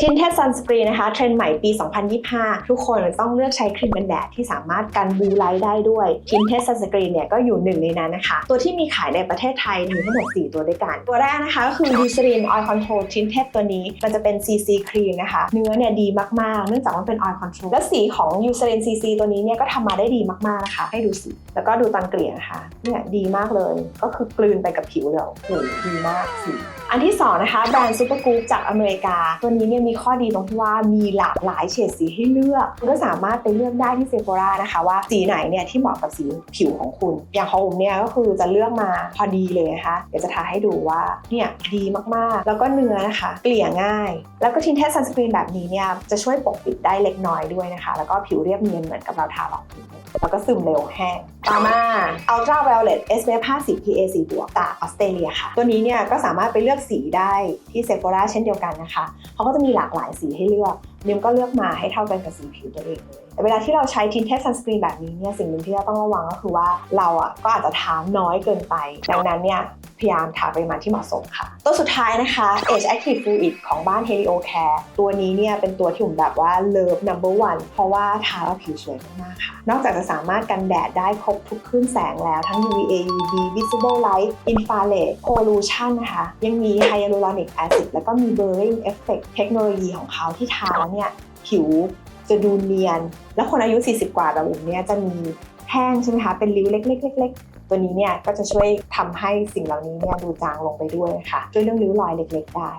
ทินเทสซันสกรีนนะคะเทรนด์ใหม่ปี 2025 ทุกคนต้องเลือกใช้ครีมกันแดดที่สามารถกันบูไลท์ได้ด้วยทินเทสซันสกรีนเนี่ยก็อยู่หนึ่งในนั้นนะคะ ตัวที่มีขายในประเทศไทยมีทั้งหมด 4 ตัวด้วยกัน ตัวแรกนะคะก็คือ Eucerin Oil Control Tinted ตัวนี้ มันจะเป็น CC ครีมนะคะ เนื้อเนี่ยดีมากๆ เนื่องจากว่าเป็น Oil Control และสีของ Eucerin CC ตัวนี้เนี่ยก็ทำมาได้ดีมากๆนะคะ ให้ดูสีแล้วก็ดูตอนเกลี่ยนะคะเนี่ยดีมากเลย ก็คือกลืนไปกับผิวเลยโอ้โหดีมากสี อันที่2นะคะแบรนด์ซูเปอร์กู p จากอเมริกา ตัวนี้เนี่ยมีข้อดีตรงที่ว่ามีหลากหลายเฉดสีให้เลือกคุณก็สามารถไปเลือกได้ที่เซ p ฟ o รานะคะว่าสีไหนเนี่ยที่เหมาะกับสีผิวของคุณ อย่างของผมเนี่ยก็คือจะเลือกมาพอดีเลยนะคะเดี๋ยวจะทาให้ดูว่าเนี่ยดีมากๆ แล้วก็เนื้อนะคะเกลี่ยง่าย แล้วก็ทินเทสซันสกรีนแบบนี้เนี่ยจะช่วยปกปิดได้เล็กน้อยด้วยนะคะ แล้วก็ผิวเรียบเนียนเหมือนกับเราทาหรองพื้นเลยแล้วก็ซึมเร็วแห้งต่อมา Ultra Violet SPF 50 PA 4บวกจากออสเตรเลียค่ะ ตัวนี้เนี่ยก็สามารถไปเลือกสีได้ที่เซ p ฟราเช่นเดียวกันนะคะเขาก็จะมีหลากหลายสีให้เลือก นิมก็เลือกมาให้เท่ากันกับสีผิวตัวเองเลยแต่เวลาที่เราใช้ทินเทสซันสกรีนแบบนี้เนี่ยสิ่งหนึ่งที่เราต้องระวังก็คือว่าเราอะก็อาจจะทาน้อยเกินไปดังนั้นเนี่ยพยายามทาปริมาณที่เหมาะสมค่ะ ตัวสุดท้ายนะคะ Age Active Fluid ของบ้าน Helio Care ตัวนี้เนี่ยเป็นตัวที่ผมแบบว่า love number one เพราะว่าทาแล้วผิวสวยมากๆค่ะ นอกจากจะสามารถกันแดดได้ครบทุกคลื่นแสงแล้วทั้ง UVA UVB visible light infrared pollution นะคะ ยังมี hyaluronic acid แล้วก็มี burring effect เทคโนโลยีของเขาที่ทาแล้วเนี่ยผิวจะดูเนียน แล้วคนอายุ 40 กว่าแบบผมเนี่ยจะมีแห้งใช่ไหมคะเป็นริ้วเล็กๆๆ ตัวนี้เนี่ยก็จะช่วยทำให้สิ่งเหล่านี้เนี่ยดูจางลงไปด้วยค่ะช่วยเรื่องริ้วรอยเล็ก ๆ ได้